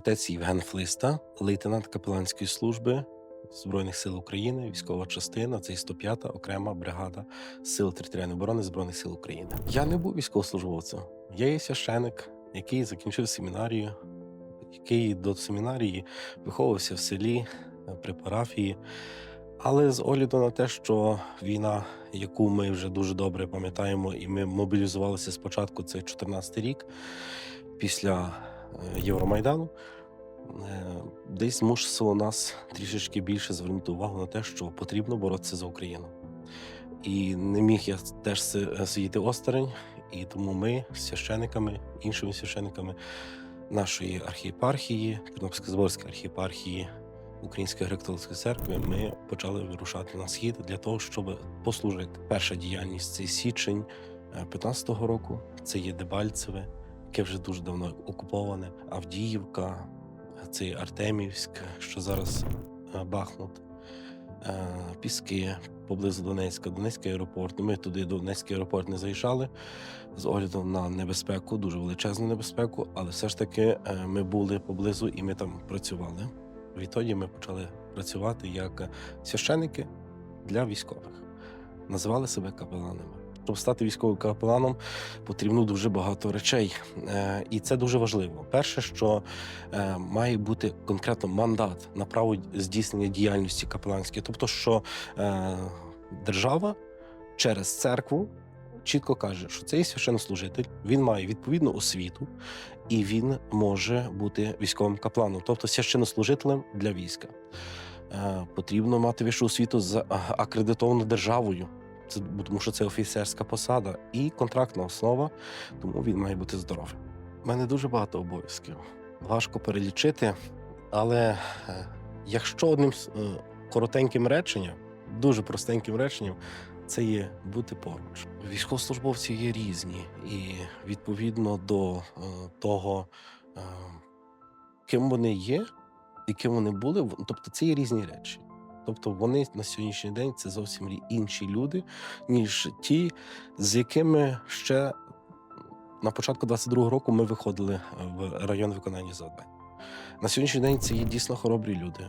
Отець Євген Флиста, лейтенант капеланської служби Збройних сил України, військова частина, це 105-та окрема бригада Сил територіальної оборони Збройних сил України. Я не був військовослужбовцем. Я є священик, який закінчив семінарію, який до семінарії виховувався в селі е, при парафії. Але з огляду на те, що війна, яку ми вже дуже добре пам'ятаємо, і ми мобілізувалися спочатку, це 14-й рік, після Євромайдану, е, десь змусило нас трішечки більше звернути увагу на те, що потрібно боротися за Україну. І не міг я теж е, сидіти осторонь, і тому ми священиками, іншими священиками нашої архієпархії, Тернопільсько-Зборської архієпархії Української греко-католицької церкви, ми почали вирушати на схід для того, щоб послужити. Перша діяльність це січень 15-го року. Це є Дебальцеве, яке вже дуже давно окуповане. Авдіївка, це є Артемівськ, що зараз е, Бахмут, е, Піски поблизу Донецька, Донецький аеропорт. Ми туди до Донецький аеропорт не заїжджали з огляду на небезпеку, дуже величезну небезпеку, але все ж таки е, ми були поблизу і ми там працювали. Відтоді ми почали працювати як священики для військових. Називали себе капеланами. Щоб стати військовим капеланом, потрібно дуже багато речей, Е, і це дуже важливо. Перше, що е, має бути конкретно мандат на право здійснення діяльності капеланської, тобто, що е, держава через церкву чітко каже, що цей священнослужитель він має відповідну освіту, і він може бути військовим капланом, тобто священнослужителем для війська. Потрібно мати вищу освіту з акредитованою державою. Це тому, що це офіцерська посада і контрактна основа, тому він має бути здоровим. У мене дуже багато обов'язків. Важко перелічити, але е, якщо одним е, коротеньким реченням, дуже простеньким реченням, це є бути поруч. Військовослужбовці є різні, і відповідно до е, того, ким вони є і ким вони були, тобто це є різні речі. Тобто вони на сьогоднішній день це зовсім інші люди, ніж ті, з якими ще на початку 22-го року ми виходили е, в район виконання завдань. На сьогоднішній день це є дійсно хоробрі люди.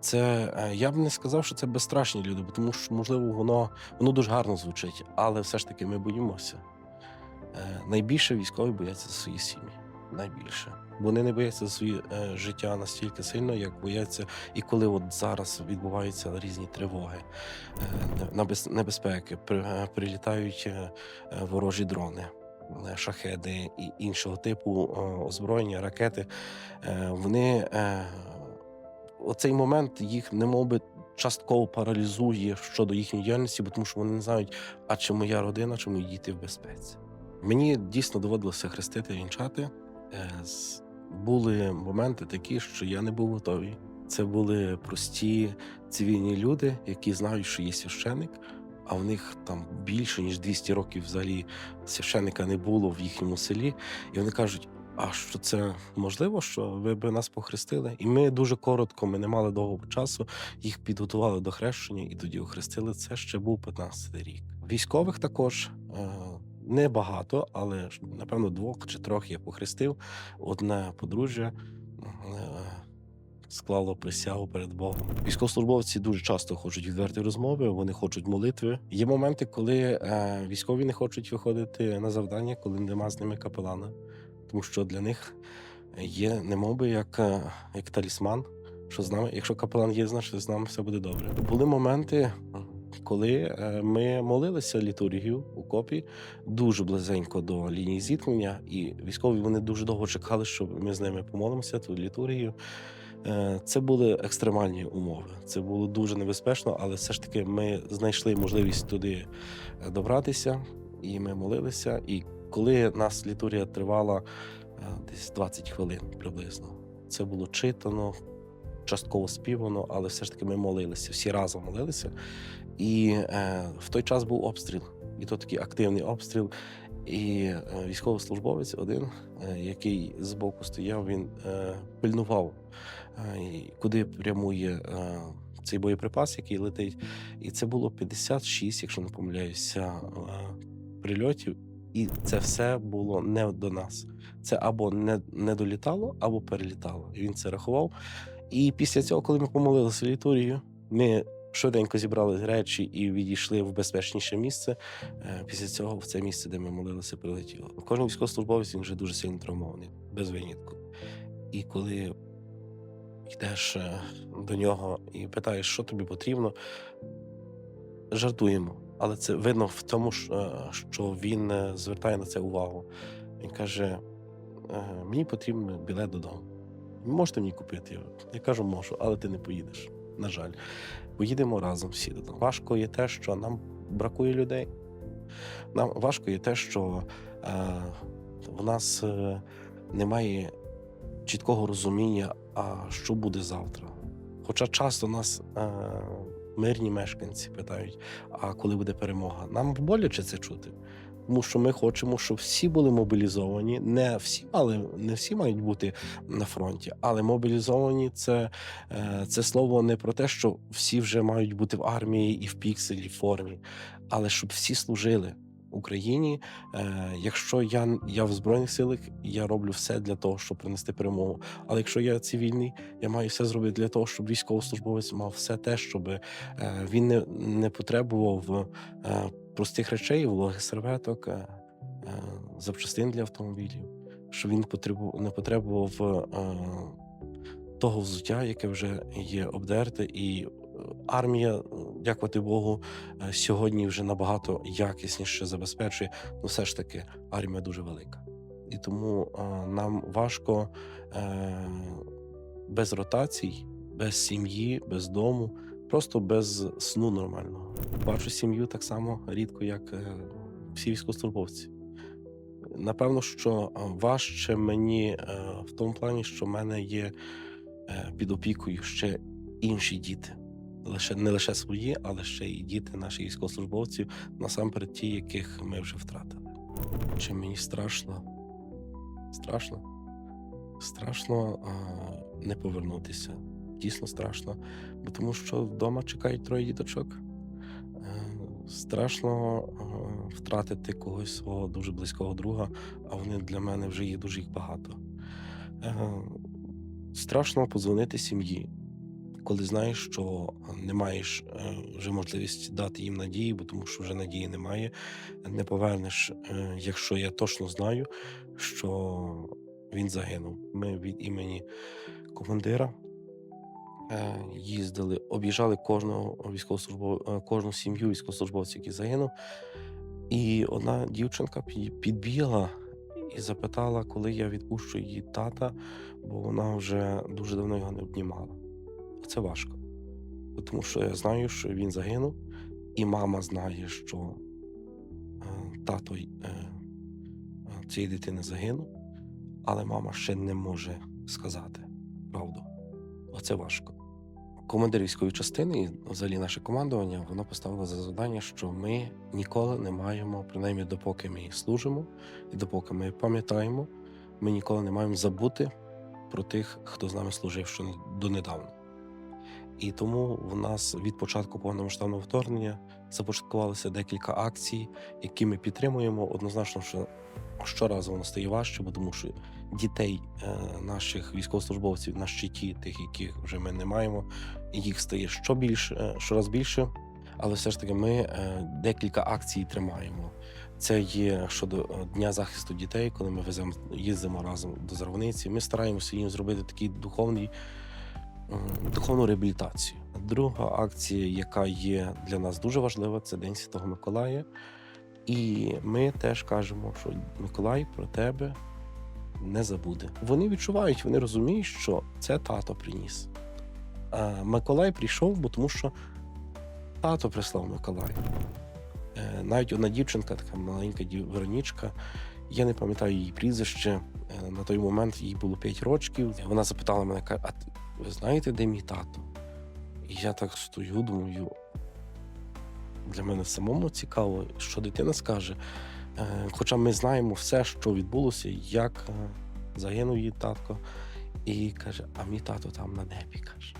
Це е, я б не сказав, що це безстрашні люди, тому що, можливо, воно, воно дуже гарно звучить, але все ж таки ми боїмося. Е, Найбільше військові бояться за свої сім'ї. Найбільше. Вони не бояться за своє е, життя настільки сильно, як бояться, і коли от зараз відбуваються різні тривоги, е, небез- небезпеки, е, прилітають ворожі дрони. Шахеди і іншого типу озброєння, ракети, вони оцей момент їх немовби частково паралізує щодо їхньої діяльності, бо тому що вони не знають, а чи моя родина, чи мої діти в безпеці. Мені дійсно доводилося хрестити, вінчати. Е, Були моменти такі, що я не був готовий. Це були прості цивільні люди, які знають, що є священик, а в них там більше ніж 200 років взагалі священика не було в їхньому селі. І вони кажуть: а що це можливо, що ви би нас похрестили? І ми дуже коротко, ми не мали довго часу, їх підготували до хрещення і тоді охрестили. Це ще був 15 рік. Військових також е, небагато, але напевно двох чи трьох я похрестив. Одне подружжя е, склало присягу перед Богом. Військовослужбовці дуже часто хочуть відверті розмови, вони хочуть молитви. Є моменти, коли е, військові не хочуть виходити на завдання, коли нема з ними капелана, тому що для них є немоби як, е, як талісман. Що з нами, якщо капелан є, значить з нами все буде добре. Були моменти, коли е, ми молилися літургію у копі дуже близенько до лінії зіткнення, і військові вони дуже довго чекали, щоб ми з ними помолимося ту літургію. Е, Це були екстремальні умови. Це було дуже небезпечно, але все ж таки ми знайшли можливість туди е, добратися, і ми молилися. І коли нас літургія тривала десь 20 хвилин приблизно, це було читано, частково співано, але все ж таки ми молилися, всі разом молилися. І е, в той час був обстріл, і то такий активний обстріл. І е, військовослужбовець один, е, який збоку стояв, він е, пильнував, е, куди прямує е, цей боєприпас, який летить. І це було 56, якщо не помиляюся, е, прильотів. І це все було не до нас. це або не, не долітало, або перелітало. І він це рахував. І після цього, коли ми помолилися літургію, ми швиденько зібрали речі і відійшли в безпечніше місце. Е, Після цього в це місце, де ми молилися, прилетіло. Кожен військовослужбовець він вже дуже сильно травмований, без винятку. І коли йдеш е, до нього і питаєш, що тобі потрібно, жартуємо. Але це видно в тому, е, що він звертає на це увагу. Він каже: «Е, мені потрібен білет додому. Можете мені купити його? Я кажу, можу, але ти не поїдеш. На жаль, поїдемо разом всі додому. Важко є те, що нам бракує людей. Нам важко є те, що е, в нас е, немає чіткого розуміння, а що буде завтра. Хоча часто нас е, мирні мешканці питають, а коли буде перемога? Нам боляче це чути. Тому що ми хочемо, щоб всі були мобілізовані. Не всі, але не всі мають бути на фронті. Але мобілізовані це, е, це слово не про те, що всі вже мають бути в армії і в пікселі в формі, але щоб всі служили Україні. Е, Якщо я, я в збройних силах, я роблю все для того, щоб принести перемогу. Але якщо я цивільний, я маю все зробити для того, щоб військовослужбовець мав все те, щоб е, він не, не потребував е, простих речей, вологих серветок, запчастин для автомобілів, щоб він не потребував того взуття, яке вже є обдерте, і армія, е, дякувати Богу, е, сьогодні вже набагато якісніше забезпечує. Ну, все ж таки, армія дуже велика. І тому е, нам важко без ротацій, без сім'ї, без дому, просто без сну нормального. Бачу сім'ю так само рідко, як всі військовослужбовці. Напевно, що важче мені в тому плані, що в мене є під опікою ще інші діти. Лише не лише свої, але ще й діти наших військовослужбовців, насамперед ті, яких ми вже втратили. Чи мені страшно? Страшно. Страшно а, не повернутися. Дійсно страшно. Бо тому що вдома чекають троє діточок. Е, Страшно втратити когось свого дуже близького друга, а вони для мене вже є дуже їх багато. Е, Страшно подзвонити сім'ї, коли знаєш, що не маєш е, вже можливість дати їм надії, бо тому що вже надії немає. Не повернеш, е, якщо я точно знаю, що він загинув. Ми від імені командира е, їздили, об'їжджали кожного військовослужбовця, кожну сім'ю військовослужбовців, який загинув. І одна дівчинка підбігла і запитала, коли я відпущу її тата, бо вона вже дуже давно його не обнімала. Це важко. Тому що я знаю, що він загинув, і мама знає, що е, тато е, цієї дитини загинув, але мама ще не може сказати правду. Оце важко. Командир військової частини, і взагалі наше командування, воно поставило за завдання, що ми ніколи не маємо, принаймні допоки ми служимо, і допоки ми пам'ятаємо, ми ніколи не маємо забути про тих, хто з нами служив ще донедавна. І тому в нас від початку повномасштабного вторгнення започаткувалося декілька акцій, які ми підтримуємо. Однозначно, що щоразу воно стає важче, бо тому що дітей е, наших військовослужбовців на щиті, тих, яких вже ми не маємо, їх стає що більше, е, щораз більше. Але все ж таки ми е, декілька акцій тримаємо. Це є щодо Дня захисту дітей, коли ми веземо, їздимо разом до Зарваниці. Ми стараємося їм зробити такий духовний духовну реабілітацію. Друга акція, яка є для нас дуже важлива, це День Святого Миколая. І ми теж кажемо, що Миколай про тебе не забуде. Вони відчувають, вони розуміють, що це тато приніс. А Миколай прийшов, бо тому що тато прислав Миколая. Е, Навіть одна дівчинка, така маленька Веронічка, я не пам'ятаю її прізвище. е, На той момент їй було 5 років. Вона запитала мене, а ви знаєте, де мій тато? І я так стою, думаю, для мене самому цікаво, що дитина скаже. Е, Хоча ми знаємо все, що відбулося, як е, загинув її татко. І каже: а мій тато там на небі каже.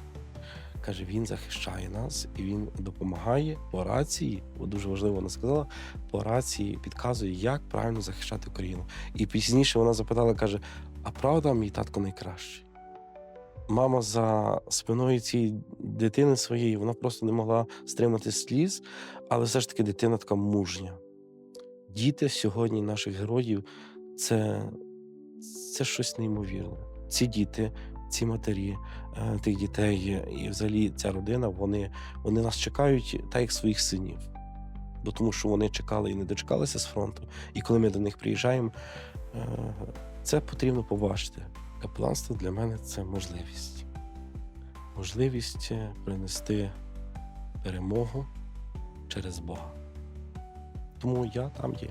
каже, він захищає нас і він допомагає по рації. Бо дуже важливо вона сказала, по рації підказує, як правильно захищати Україну. І пізніше вона запитала, каже: А правда, мій татко найкращий? Мама за спиною цієї дитини своєї, вона просто не могла стримати сліз, але все ж таки дитина така мужня. Діти сьогодні наших героїв це, це щось неймовірне. Ці діти, ці матері е, тих дітей і взагалі ця родина, вони, вони нас чекають так, як своїх синів. Бо тому що вони чекали і не дочекалися з фронту. І коли ми до них приїжджаємо, е, це потрібно побачити. Капеланство для мене це можливість. Можливість е, принести перемогу через Бога. Тому я там є.